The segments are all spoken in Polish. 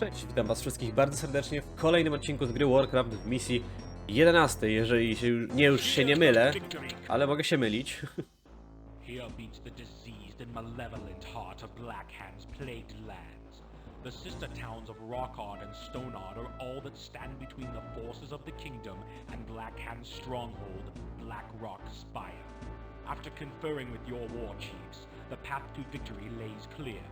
Cześć, witam was wszystkich bardzo serdecznie w kolejnym odcinku z gry Warcraft w misji 11, jeżeli się, nie już się nie mylę, ale mogę się mylić. Here beats the diseased and malevolent heart of Black Hand's plagued lands. The sister towns of Rockard and Stoneard are all that stand between the forces of the kingdom and Blackhand's stronghold, Black Rock Spire. After conferring with your war chiefs, the path to victory lays clear.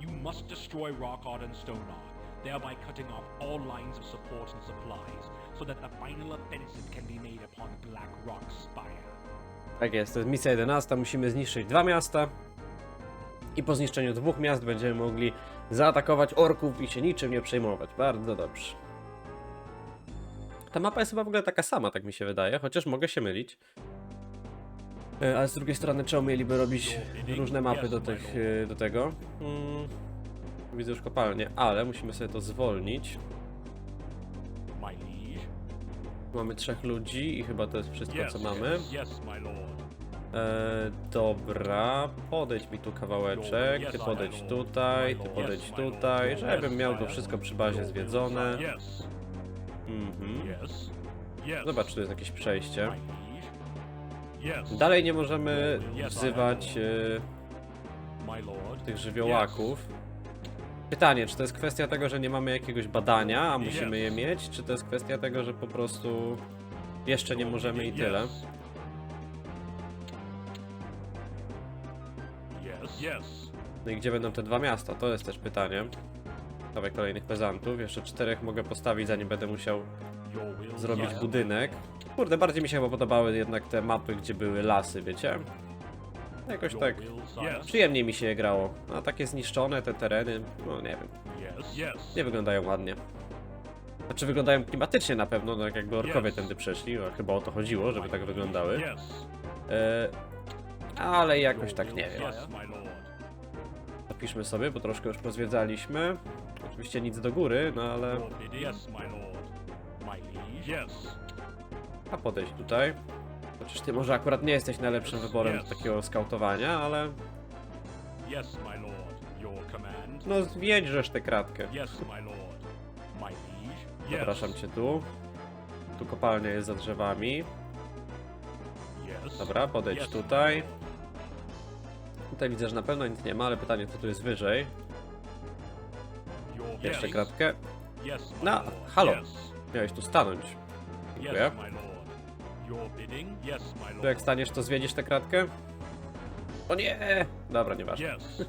You must destroy Rockard and Stoneard, thereby cutting off all lines of support and supplies, so that the final offensive can be made upon Black Rock Spire. Tak jest, to jest misja 11, musimy zniszczyć dwa miasta. I po zniszczeniu dwóch miast będziemy mogli zaatakować orków i się niczym nie przejmować. Bardzo dobrze. Ta mapa jest chyba w ogóle taka sama, tak mi się wydaje, chociaż mogę się mylić. E, Ale z drugiej strony czemu mieliby robić różne mapy do, tych, e, do tego? Hmm, widzę już kopalnię, ale musimy sobie to zwolnić. Mamy trzech ludzi i chyba to jest wszystko co mamy. E, dobra, podejdź mi tu kawałeczek, ty podejdź tutaj, ty podejdź tutaj, żebym miał to wszystko przy bazie zwiedzone. Mhm. Zobacz, czy tu jest jakieś przejście. Dalej nie możemy wzywać e, tych żywiołaków. Pytanie, czy to jest kwestia tego, że nie mamy jakiegoś badania, a musimy je mieć, czy to jest kwestia tego, że po prostu jeszcze nie możemy i tyle? No i gdzie będą te dwa miasta? To jest też pytanie. Dawaj kolejnych pezantów. Jeszcze czterech mogę postawić, zanim będę musiał zrobić budynek. Kurde, bardziej mi się chyba podobały jednak te mapy, gdzie były lasy, wiecie? Jakoś tak przyjemniej mi się je grało. A takie zniszczone te tereny, no nie wiem, nie wyglądają ładnie. Znaczy wyglądają klimatycznie na pewno, no jak jakby orkowie tędy przeszli, a chyba o to chodziło, żeby tak wyglądały. E, ale jakoś tak nie wiem. Zapiszmy sobie, bo troszkę już pozwiedzaliśmy. Oczywiście nic do góry, no ale... A podejść tutaj. Chociaż ty może akurat nie jesteś najlepszym wyborem do takiego skautowania, ale... Yes, my lord. Your command. No zwiedrzesz tę kratkę. Yes, my lord. My liege. Yes. Zapraszam cię tu. Tu kopalnia jest za drzewami. Dobra, podejdź tutaj. Tutaj widzę, że na pewno nic nie ma, ale pytanie, co tu jest wyżej. Jeszcze kratkę. No, halo. Miałeś tu stanąć. Dziękuję. Tu jak staniesz, to zwiedziesz tę kratkę? O nie! Dobra, nieważne. Yes.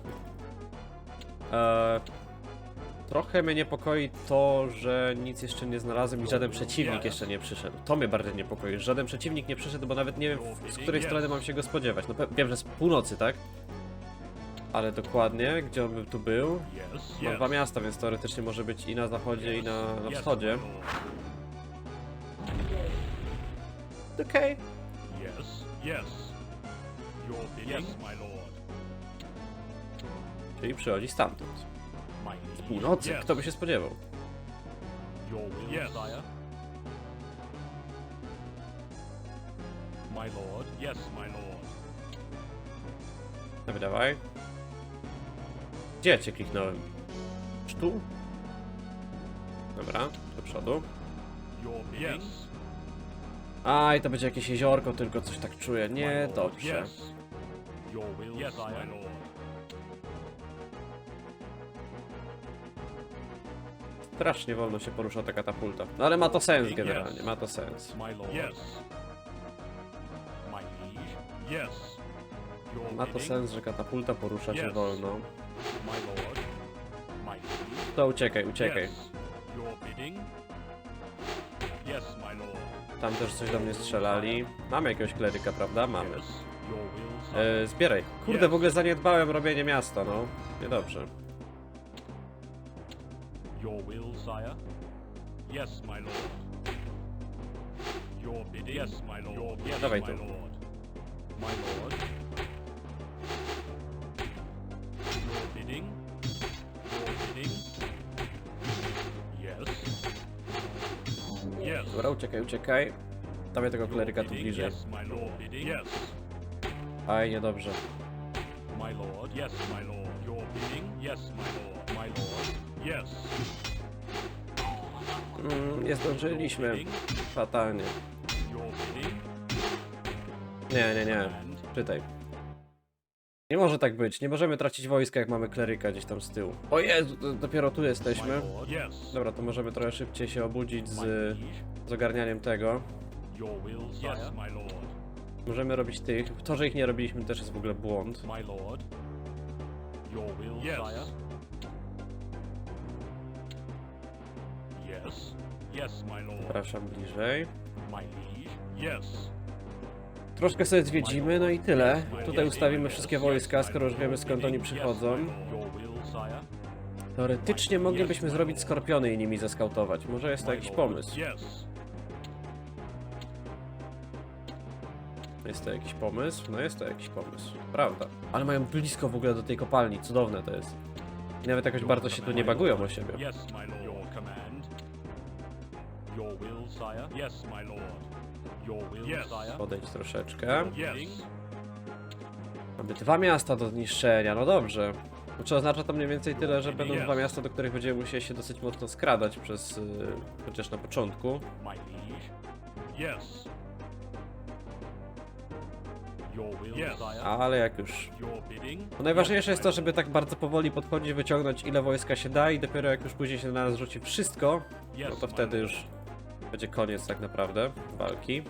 Eee, trochę mnie niepokoi to, że nic jeszcze nie znalazłem i żaden przeciwnik jeszcze nie przyszedł. To mnie bardziej niepokoi. że Żaden przeciwnik nie przyszedł, bo nawet nie wiem, z której strony mam się go spodziewać. No wiem, że z północy, tak? Ale dokładnie, gdzie on by tu był? Yes. Ma Yes. dwa miasta, więc teoretycznie może być i na zachodzie, i na, na wschodzie. Okej. Yes. Yes. Your bidding? Yes, my lord. Czyli przychodzi stamtąd. Z północy, Yes. kto by się spodziewał? Your will, yes. sire. My lord. Yes, my lord. Dawaj, dawaj. Gdzie ja cię kliknąłem? Czy tu? Dobra, do przodu. Your bidding? Yes. Aj, to będzie jakieś jeziorko, tylko coś tak czuję. Nie, dobrze. Strasznie wolno się porusza ta katapulta. No ale ma to sens generalnie, ma to sens. Ma to sens, że katapulta porusza się wolno. To uciekaj, uciekaj. Tam też coś do mnie strzelali. Mamy jakiegoś kleryka, prawda? Mamy. E, zbieraj. Kurde, w ogóle zaniedbałem robienie miasta, no. Niedobrze. Your will, sire. Yes, my lord. Your bidding? Yes, my lord. Yes, Dawaj my tu. lord. My lord. Dobra, uciekaj, uciekaj. Dawaj tego kleryka tu bliżej. Aj, niedobrze. Mm, nie zdążyliśmy. Fatalnie. Nie, nie, nie. Czytaj. Nie może tak być. Nie możemy tracić wojska, jak mamy kleryka gdzieś tam z tyłu. O Jezu, dopiero tu jesteśmy. Dobra, to możemy trochę szybciej się obudzić z, ogarnianiem tego. Możemy robić tych. To, że ich nie robiliśmy też jest w ogóle błąd. Zapraszam bliżej. Troszkę sobie zwiedzimy, no i tyle. Tutaj ustawimy wszystkie wojska, skoro już wiemy skąd oni przychodzą. Teoretycznie moglibyśmy zrobić skorpiony i nimi zeskautować. Może jest to jakiś pomysł. Jest to jakiś pomysł? No jest to jakiś pomysł. Prawda. Ale mają blisko w ogóle do tej kopalni. Cudowne to jest. I nawet jakoś bardzo się tu nie bagują o siebie. Yes, my lord. Podejdź troszeczkę. Mamy dwa miasta do zniszczenia, no dobrze. Znaczy oznacza to mniej więcej tyle, że będą dwa miasta, do których będziemy musieli się dosyć mocno skradać przez... Yy, chociaż na początku. Ale jak już... No najważniejsze jest to, żeby tak bardzo powoli podchodzić, wyciągnąć ile wojska się da i dopiero jak już później się na nas rzuci wszystko, no to wtedy już będzie koniec tak naprawdę walki.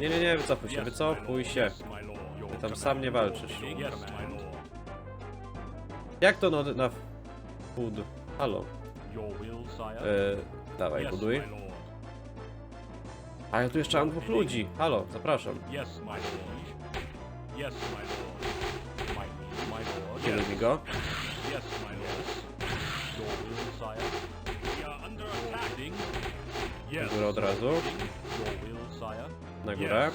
Nie, nie, nie, wycofuj się, wycofuj się. Ty tam sam nie walczysz. Jak to no, na food? Halo, e, dawaj, buduj. A ja tu jeszcze mam dwóch ludzi. Halo, zapraszam. Yes, my lord. Yes, my lord. My, my lord. Kieruj mi go. Na górę od razu. Na górę.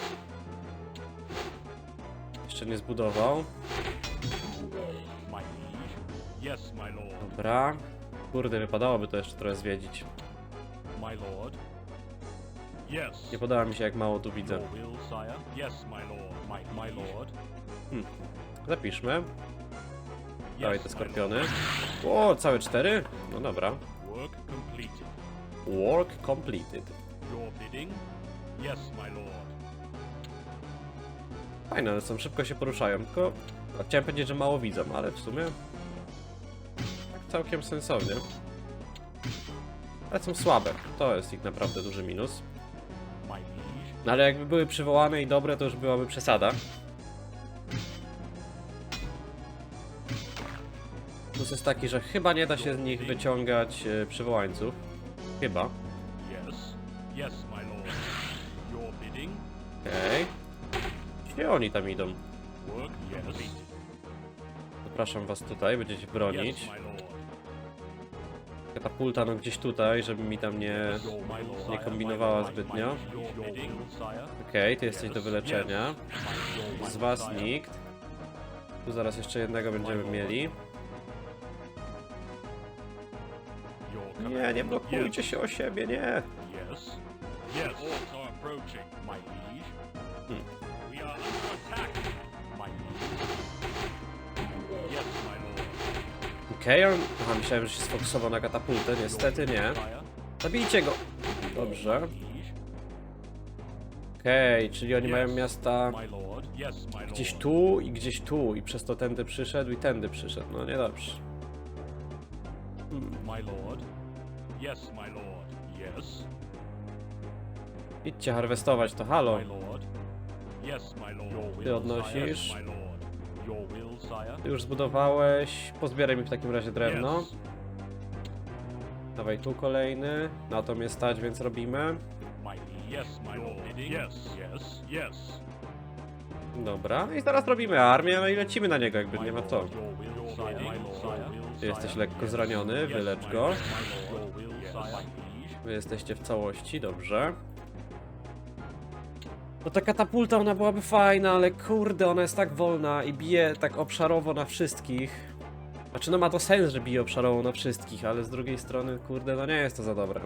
Jeszcze nie zbudował. Dobra. Kurde, wypadałoby to jeszcze trochę zwiedzić. Nie podoba mi się jak mało tu widzę. Lord. Zapiszmy. Dawaj te skorpiony. O, całe cztery? No dobra. Work completed. Your bidding. Yes, my lord. Fajne, one są szybko się poruszają, tylko chciałem powiedzieć, że mało widzą, ale w sumie tak całkiem sensownie. Ale są słabe, to jest ich naprawdę duży minus. No ale jakby były przywołane i dobre, to już byłaby przesada. Plus jest taki, że chyba nie da się z nich wyciągać e, przywołańców. Chyba. Yes. Yes, my lord. Your bidding. Okej. Gdzie oni tam idą? Work completed. Zapraszam was tutaj, będziecie bronić. Yes, my lord. Katapulta no gdzieś tutaj, żeby mi tam nie... Nie kombinowała zbytnio. Your bidding, sire. Okej, ty jesteś do wyleczenia. Z was nikt. Tu zaraz jeszcze jednego będziemy mieli. Nie, nie blokujcie się o siebie, nie! Yes. Yes. Orcs are approaching. My liege. Hmm. We are under attack. My liege. Yes, my lord. Okej, on... Aha, myślałem, że się sfokusował na katapultę, niestety nie. Zabijcie go! Dobrze. Okej, czyli oni mają miasta gdzieś tu i gdzieś tu i przez to tędy przyszedł i tędy przyszedł. No niedobrze. Lord. Yes, my lord. Yes. Idźcie harwestować to, halo. My lord. Yes, my lord. Your will, Ty odnosisz. Sire. Yes, my lord. Your will, sire. Ty już zbudowałeś. Pozbieraj mi w takim razie drewno. Yes. Dawaj tu kolejny. Na to mnie stać, więc robimy. My liege. Yes, my lord. Bidding. Yes. Yes. Yes. Dobra, i teraz robimy armię, no i lecimy na niego, jakby nie ma co. Your will, sire. My lord. Sire. Ty jesteś lekko zraniony, wylecz go. lord. My lord. Wy jesteście w całości, dobrze. No ta katapulta, ona byłaby fajna, ale kurde, ona jest tak wolna i bije tak obszarowo na wszystkich. Znaczy, no ma to sens, że bije obszarowo na wszystkich, ale z drugiej strony, kurde, no nie jest to za dobre.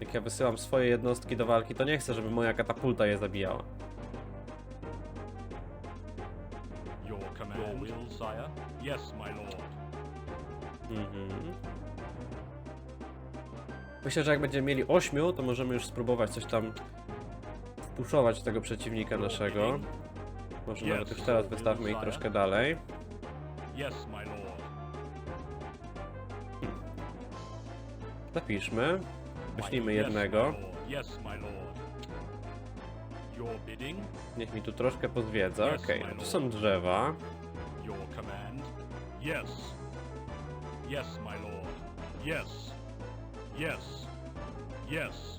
Jak ja wysyłam swoje jednostki do walki, to nie chcę, żeby moja katapulta je zabijała. Your command. Your will, sire. Yes, my lord. Mhm. Myślę, że jak będziemy mieli 8, to możemy już spróbować coś tam wpuszować tego przeciwnika naszego. Może nawet już teraz wystawmy ich troszkę dalej. Zapiszmy. Wyślijmy jednego. Niech mi tu troszkę pozwiedza. My no tu są drzewa. Yes. Yes, my lord. Yes. Yes. Yes.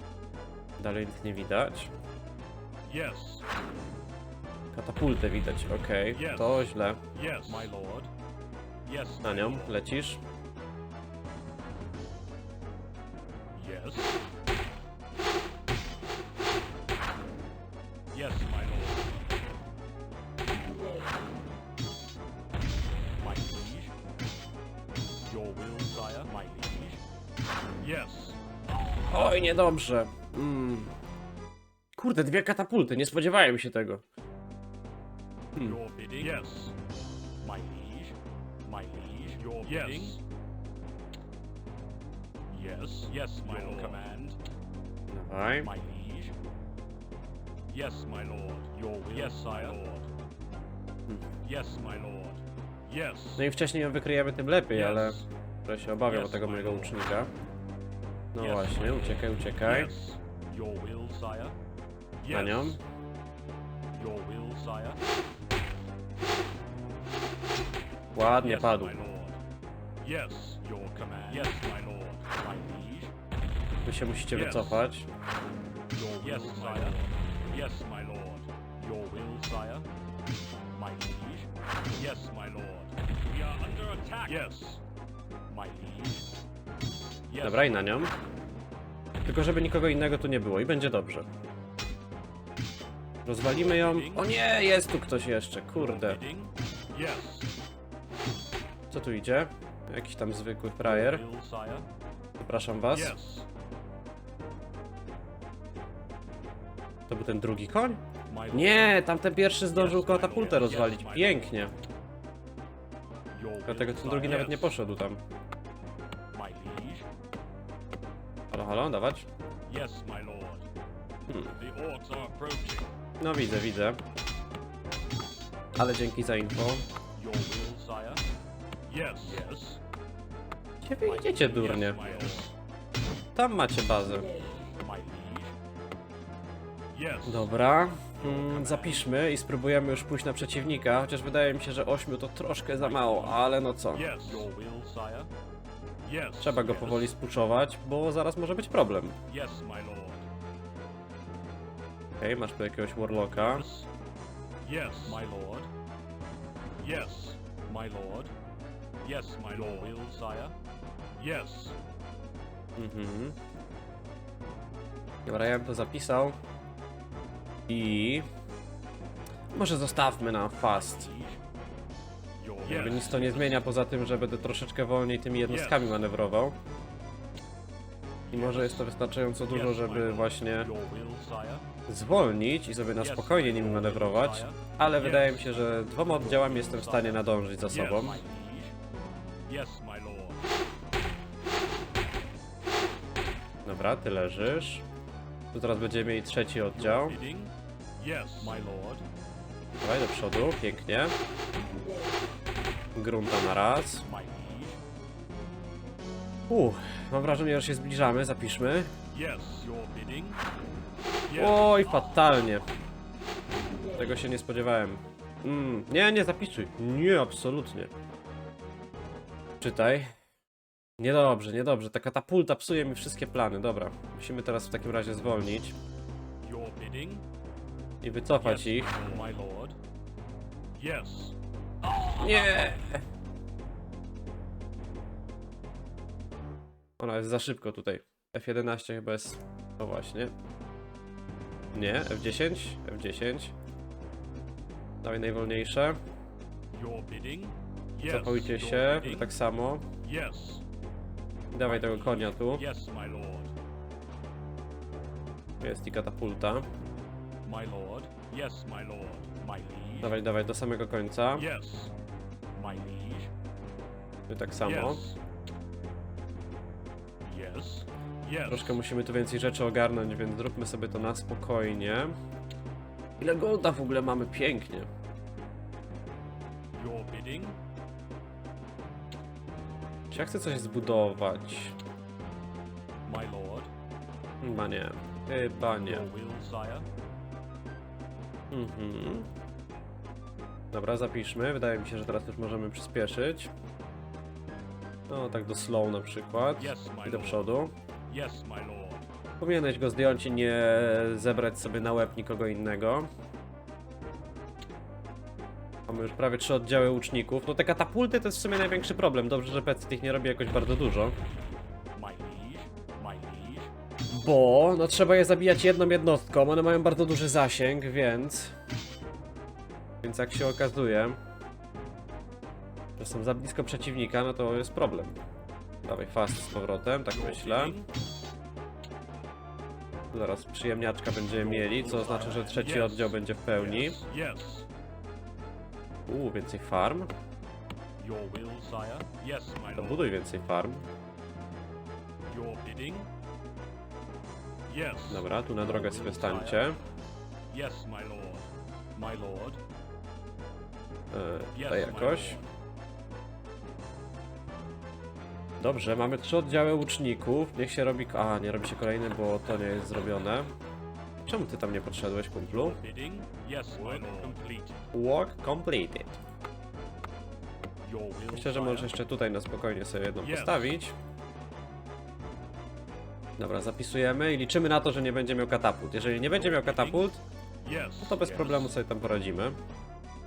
Dalej nic nie widać. Yes. Katapultę widać, okej. Yes. To źle. Yes, my lord. Yes. Na my nią lord. lecisz. Yes. Yes, my lord. My liege. Your will, sire. My liege. Oj, niedobrze. Mm. Kurde, dwie katapulty, nie spodziewałem się tego. Hmm. Yes. My. My. Yes. My lord. command. Dawaj. My liege. Yes, my lord. Your will. Yes, sire. Lord. Yes, my lord. Yes. No i wcześniej ją wykryjemy, tym lepiej, Yes. ale trochę się obawiam o tego my mojego lord. No Yes, właśnie, my lord. uciekaj, uciekaj. Yes. Your will, sire. Na nią. Your will, sire. Ładnie yes, padł. my lord. Yes, your command. Yes, my lord. My liege. Wy się musicie Yes. wycofać. Your will, yes, sire. Yes, my lord. Your will, sire. My liege. Yes, my lord. We are under attack. Yes. My liege. Dobra, i na nią. Tylko żeby nikogo innego tu nie było i będzie dobrze. Rozwalimy ją. O nie, jest tu ktoś jeszcze, kurde. Co tu idzie? Jakiś tam zwykły frajer. Przepraszam was. To był ten drugi koń? Nie, tamten pierwszy zdążył katapultę rozwalić. Pięknie. Dlatego ten drugi nawet nie poszedł tam. Halo, halo, dawać? Hmm. No widzę, widzę. Ale dzięki za info. Gdzie wy idziecie, durnie? Tam macie bazę. Dobra. Mm, zapiszmy i spróbujemy już pójść na przeciwnika, chociaż wydaje mi się, że 8 to troszkę za mało, ale no co. Trzeba go powoli spuczować, bo zaraz może być problem. Okej, masz tu jakiegoś warlocka. Yes. Yes, my lord. Yes, my lord. Yes, my lord. will, sire. Yes. Mhm. Dobra, ja bym to zapisał. I... Może zostawmy na fast. Jakby nic to nie zmienia poza tym, że będę troszeczkę wolniej tymi jednostkami manewrował. I może jest to wystarczająco dużo, żeby właśnie zwolnić i sobie na spokojnie nimi manewrować, ale wydaje mi się, że dwoma oddziałami jestem w stanie nadążyć za sobą. Dobra, ty leżysz. Tu teraz będziemy mieli trzeci oddział. Dawaj do przodu, pięknie. Grunta na raz. Uff, mam wrażenie, że się zbliżamy, zapiszmy. Oj, fatalnie. Tego się nie spodziewałem. Mm, nie, nie zapisuj. Nie, absolutnie. Czytaj. Niedobrze, niedobrze. Ta katapulta psuje mi wszystkie plany. Dobra, musimy teraz w takim razie zwolnić i wycofać ich. Nie! Ona jest za szybko tutaj. F11 chyba jest... No właśnie. Nie, F10, F10. Dawaj najwolniejsze. Your się, tak samo. Dawaj tego konia tu. Jest i katapulta. My lord. Yes, my lord. My liege. Dawaj, dawaj, do samego końca. Yes. My liege. I tak samo. Yes. Troszkę musimy tu więcej rzeczy ogarnąć, więc zróbmy sobie to na spokojnie. Ile golda w ogóle mamy? Pięknie. Your bidding. Czy ja chcę coś zbudować? My lord. Chyba nie. Chyba nie. Mhm. Dobra, zapiszmy. Wydaje mi się, że teraz już możemy przyspieszyć. No, tak do slow na przykład. I do przodu. Powinieneś go zdjąć i nie zebrać sobie na łeb nikogo innego. Mamy już prawie trzy oddziały łuczników. No te katapulty to jest w sumie największy problem. Dobrze, że PC tych nie robi jakoś bardzo dużo. Bo no trzeba je zabijać jedną jednostką. One mają bardzo duży zasięg, więc... Więc jak się okazuje, że są za blisko przeciwnika, no to jest problem. Dawaj fast z powrotem, tak myślę. Zaraz przyjemniaczka będziemy mieli, co oznacza, że trzeci oddział będzie w pełni. Uuu, więcej farm. To buduj więcej farm. Dobra, tu na drogę sobie stańcie. Yes, my lord. My lord. E, my jakoś. Dobrze, mamy trzy oddziały łuczników. Niech się robi... A, nie robi się kolejny, bo to nie jest zrobione. Czemu ty tam nie podszedłeś, kumplu? Walk completed. Myślę, że możesz jeszcze tutaj na spokojnie sobie jedną postawić. Dobra, zapisujemy i liczymy na to, że nie będzie miał katapult. Jeżeli nie będzie miał katapult, no to bez problemu sobie tam poradzimy.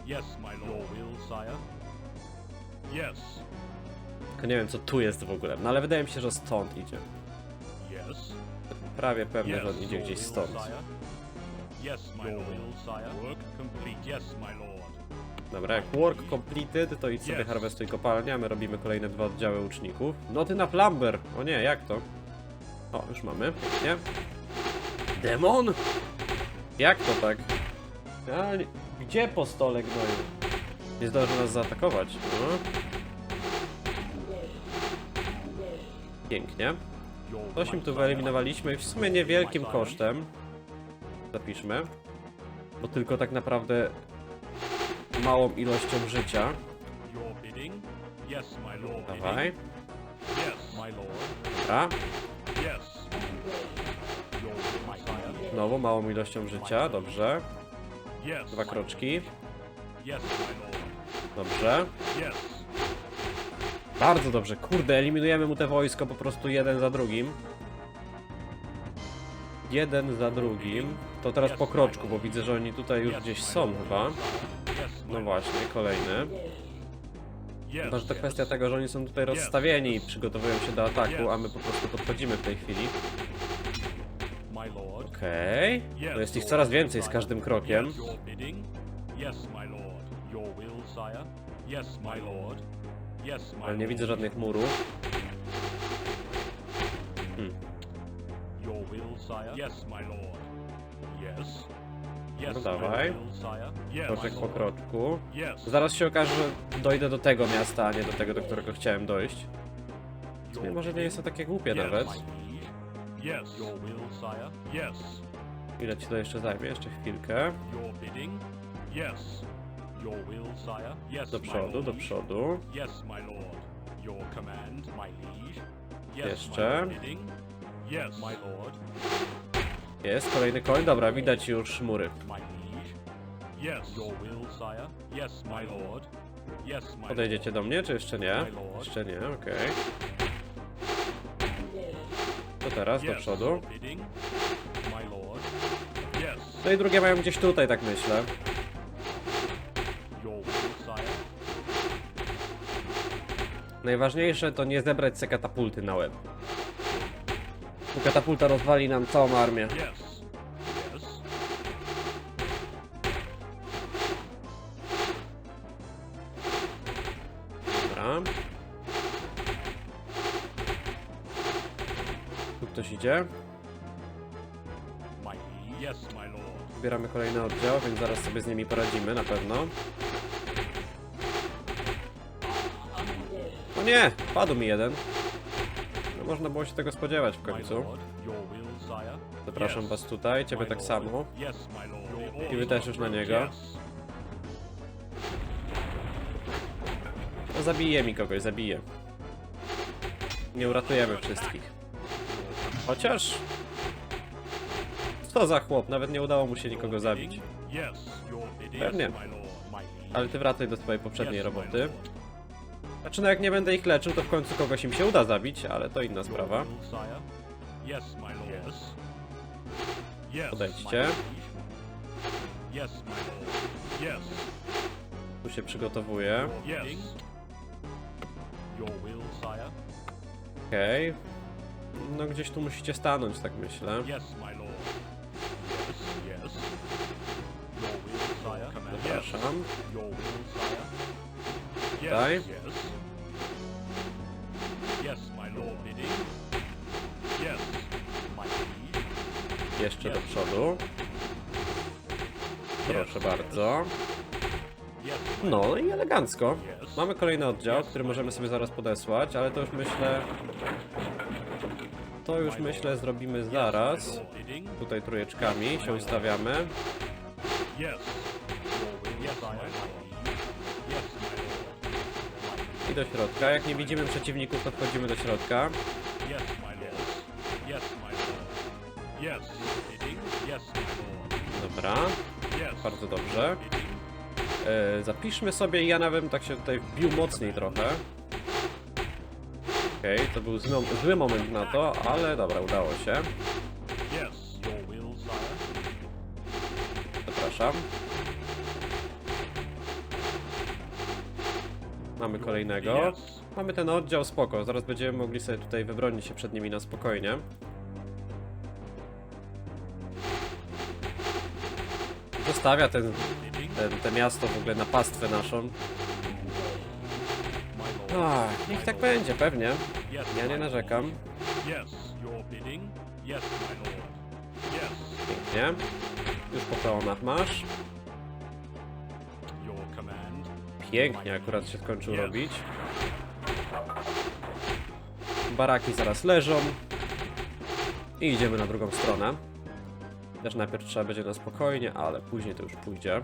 Yes, my lord. Your will, sire. Yes. Tylko nie wiem, co tu jest w ogóle. No ale wydaje mi się, że stąd idzie. Yes. Prawie pewne, yes. że on idzie your gdzieś will, stąd. sire. Yes, my lord. will, sire. Work complete. Yes, my lord. Dobra, jak work completed, to idź sobie Yes. harvestuj kopalnię, a my robimy kolejne dwa oddziały łuczników. Noty na plumber! O nie, jak to? O, już mamy, pięknie. Demon? Jak to tak? A, nie- gdzie po stole gnoju? Nie zdąży nas zaatakować. No. Pięknie. Coś tu wyeliminowaliśmy w sumie niewielkim kosztem. Zapiszmy. Bo tylko tak naprawdę małą ilością życia. Dawaj. Dobra. Znowu małą ilością życia. Dobrze. Dwa kroczki. Dobrze. Bardzo dobrze. Kurde, eliminujemy mu te wojsko po prostu jeden za drugim. Jeden za drugim. To teraz po kroczku, bo widzę, że oni tutaj już gdzieś są chyba. No właśnie, kolejny. Chyba, że to kwestia tego, że oni są tutaj rozstawieni i przygotowują się do ataku, a my po prostu podchodzimy w tej chwili. Okej. Yes, To jest ich coraz więcej z każdym krokiem. Ale nie widzę żadnych murów. Hmm. No dawaj. Kroczek po kroczku. Zaraz się okaże, że dojdę do tego miasta, a nie do tego, do którego chciałem dojść. W sumie może nie jest to takie głupie nawet. Yes. Your will, sire. Yes. Ile ci to jeszcze zajmie? Jeszcze chwilkę. Your bidding. Yes. Your will, sire. Yes, Do przodu, do przodu. Yes, my lord. Your command, my liege. Yes, Jeszcze. My bidding. Yes, my lord. Jest, kolejny koń. Dobra, widać już mury. My liege. Yes. Your will, sire. Yes, my lord. Yes, my Podejdziecie do mnie, czy jeszcze nie? My lord. Jeszcze nie, okej. Teraz, do przodu. No i drugie mają gdzieś tutaj, tak myślę. Najważniejsze to nie zebrać se katapulty na łeb. Bo katapulta rozwali nam całą armię. Idzie. Zbieramy kolejny oddział, więc zaraz sobie z nimi poradzimy, na pewno. O nie! Padł mi jeden. można było się tego spodziewać w końcu. Zapraszam was tutaj, ciebie tak samo. I wy też już na niego. No zabije mi kogoś, zabije. Nie uratujemy wszystkich. Chociaż... Co za chłop, nawet nie udało mu się nikogo zabić. Pewnie. Ale ty wracaj do swojej poprzedniej roboty. Znaczy no jak nie będę ich leczył, to w końcu kogoś im się uda zabić, ale to inna sprawa. Podejdźcie. Tu się przygotowuję. Your bidding. No gdzieś tu musicie stanąć, tak myślę. Yes, my lord. Yes, yes. Your will, sire. Command. Yes. Zapraszam. Your will, sire. Yes, Daj. yes. Yes, my lord. Bidding. Yes, my liege. Jeszcze do przodu. Proszę bardzo. Yes, my No i elegancko. Mamy kolejny oddział, który możemy sobie zaraz podesłać, ale to już myślę... To już myślę zrobimy zaraz. Tutaj trójeczkami się ustawiamy. I do środka. Jak nie widzimy przeciwników, to wchodzimy do środka. Dobra, bardzo dobrze. E, zapiszmy sobie, ja nawet tak się tutaj wbił mocniej trochę. Okej, to był zły, zły moment na to, ale dobra, udało się. Zapraszam. Mamy kolejnego. Mamy ten oddział, spoko. Zaraz będziemy mogli sobie tutaj wybronić się przed nimi na spokojnie. Zostawia ten, ten, te miasto w ogóle na pastwę naszą. Ach, niech tak będzie, pewnie. Ja nie narzekam. Pięknie. Już po peonach masz. Pięknie akurat się skończył robić. Baraki zaraz leżą. I idziemy na drugą stronę. Też najpierw trzeba będzie na spokojnie, ale później to już pójdzie.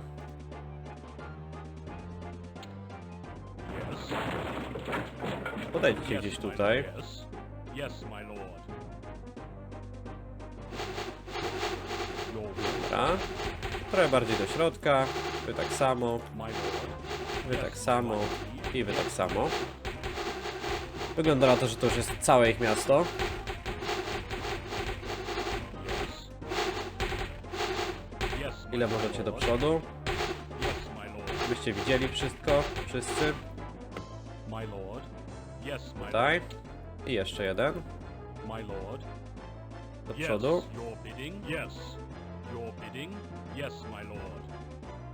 Podejdźcie gdzieś tutaj. Dobra. Trochę bardziej do środka. Wy tak samo. Wy tak samo. I wy tak samo. Wygląda na to, że to już jest całe ich miasto. Ile możecie do przodu? Byście widzieli wszystko. Wszyscy. Tutaj. I jeszcze jeden. Do przodu.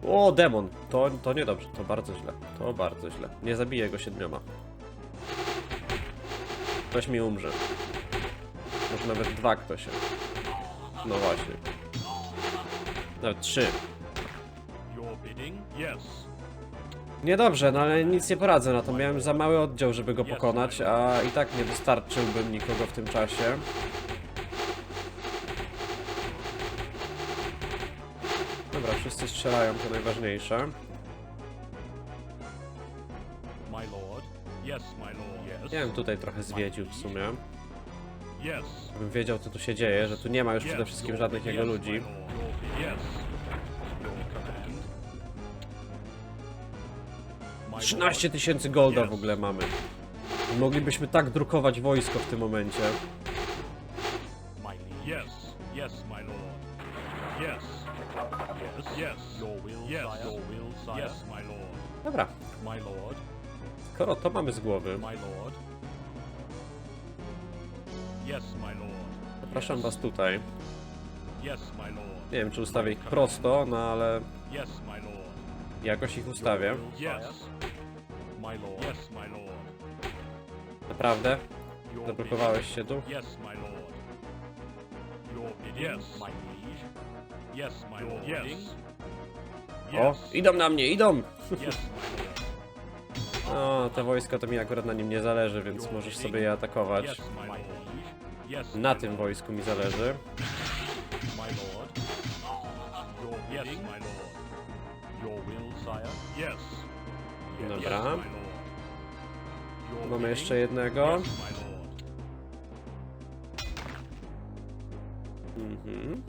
O, demon! To, to niedobrze, to bardzo źle. To bardzo źle. Nie zabiję go siedmioma. Ktoś mi umrze. Może nawet dwa ktoś. No właśnie. Nawet trzy. Your bidding. Yes. Niedobrze, no ale nic nie poradzę na to. Miałem za mały oddział, żeby go pokonać, a i tak nie dostarczyłbym nikogo w tym czasie. Dobra, wszyscy strzelają, to najważniejsze. Ja bym tutaj trochę zwiedził w sumie. Bym wiedział co tu się dzieje, że tu nie ma już przede wszystkim żadnych jego ludzi. 13 tysięcy golda w ogóle mamy. Moglibyśmy tak drukować wojsko w tym momencie. lord. My liege. Yes. Yes, my lord. Yes. Yes. Yes. Your will, yes. sire. Your will, sire. Yes, my lord. Dobra, My lord. skoro to mamy z głowy, My lord. Yes, my lord. zapraszam was tutaj. Yes, my lord. Nie wiem czy ustawię ich prosto, no ale Yes, my lord. jakoś ich ustawię. Yes. My lord. Yes, my lord. Naprawdę? Your Zablokowałeś się tu? Yes, my lord. Your bidding. Yes, my liege. Yes, my lord. Yes. O, idą na mnie, idą! Yes, my lord. No, te wojsko to mi akurat na nim nie zależy, więc możesz sobie je atakować. Na tym lord. wojsku mi zależy. My Mamy jeszcze jednego. Mhm.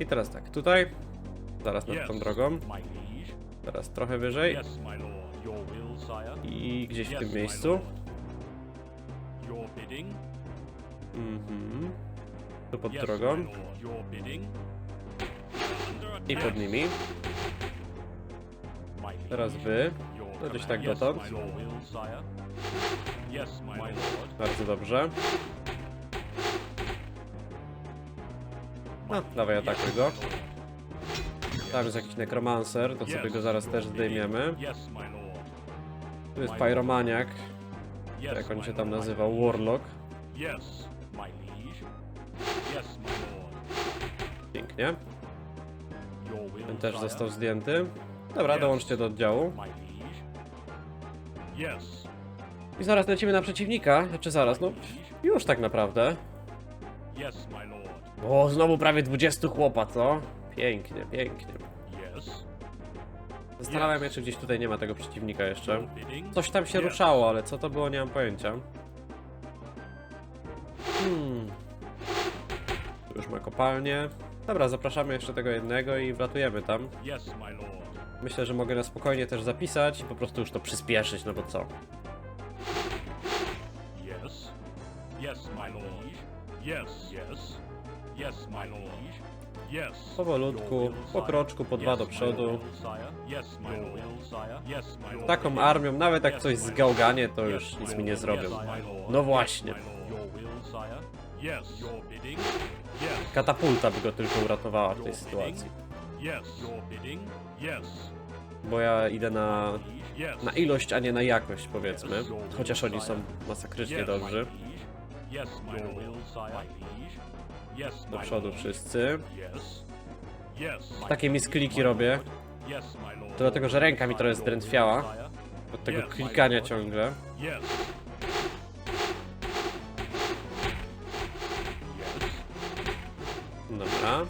I teraz tak, tutaj. Zaraz nad tą drogą. Teraz trochę wyżej. I gdzieś w tym miejscu. Mhm. Tu pod drogą. I pod nimi. Teraz wy. Command. tak dotąd. Bardzo dobrze. No, dawaj atakuj go. Tam jest jakiś nekromancer, to sobie go zaraz też zdejmiemy. Tu jest pyromaniak, jak on się tam nazywał, warlock. Pięknie. Ten też został zdjęty. Dobra, dołączcie do oddziału. I zaraz lecimy na przeciwnika. Znaczy zaraz, no już tak naprawdę. O, znowu prawie 20 chłopa, co? Pięknie, pięknie. Zastanawiam się, czy gdzieś tutaj nie ma tego przeciwnika jeszcze. Bidding? Coś tam się ruszało, ale co to było, nie mam pojęcia. Hmm. Tu już ma kopalnię. Dobra, zapraszamy jeszcze tego jednego i wlatujemy tam. Myślę, że mogę na spokojnie też zapisać i po prostu już to przyspieszyć, no bo co? Yes. Yes, my lord. Yes, yes. Yes, my lord. Yes. Powolutku, po kroczku, po dwa do przodu. Taką armią, nawet jak coś zgałganie, to już nic mi nie zrobią. No właśnie. Yes. Your bidding? Katapulta by go tylko uratowała w tej sytuacji. Bo ja idę na, na ilość, a nie na jakość, powiedzmy. Chociaż oni są masakrycznie dobrzy. Do przodu wszyscy. Takie miskliki robię. To dlatego, że ręka mi trochę zdrętwiała. Od tego klikania ciągle. Dobra.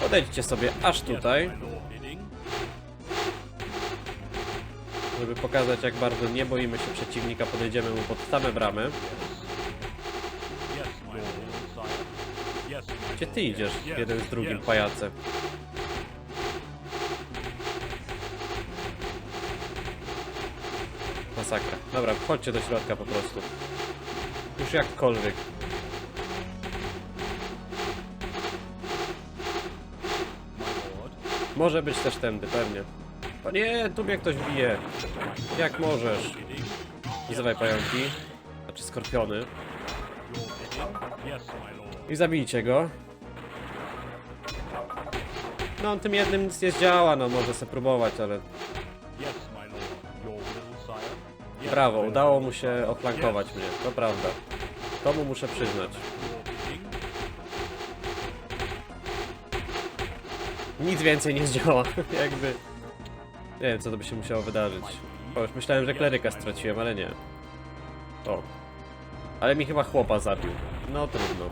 Podejdźcie sobie aż tutaj, żeby pokazać jak bardzo nie boimy się przeciwnika. Podejdziemy mu pod same bramy. Gdzie ty idziesz, jeden z drugim pajace? Masakra. Dobra, wchodźcie do środka po prostu. Już jakkolwiek. Może być też tędy, pewnie. O nie, tu mnie ktoś bije. Jak możesz? Bidding? Wzywaj pająki. Znaczy skorpiony. I zabijcie go. No on tym jednym nic nie zdziała, no może se próbować, ale brawo, udało mu się oflankować mnie, to prawda. To mu muszę przyznać. Nic więcej nie zdziała, jakby... Nie wiem, co to by się musiało wydarzyć. O, już myślałem, że kleryka straciłem, ale nie. O. Ale mi chyba chłopa zabił. No trudno.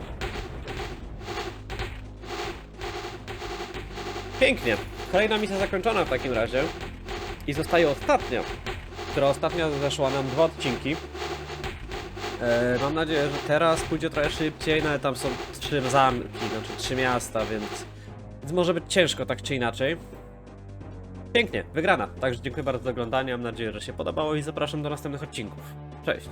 Pięknie. Kolejna misja zakończona w takim razie. I zostaje ostatnia, która ostatnio zeszła nam dwa odcinki. E, mam nadzieję, że teraz pójdzie trochę szybciej, no ale tam są trzy zamki, znaczy trzy miasta, więc, więc może być ciężko tak czy inaczej. Pięknie, wygrana. Także dziękuję bardzo za oglądanie, mam nadzieję, że się podobało i zapraszam do następnych odcinków. Cześć.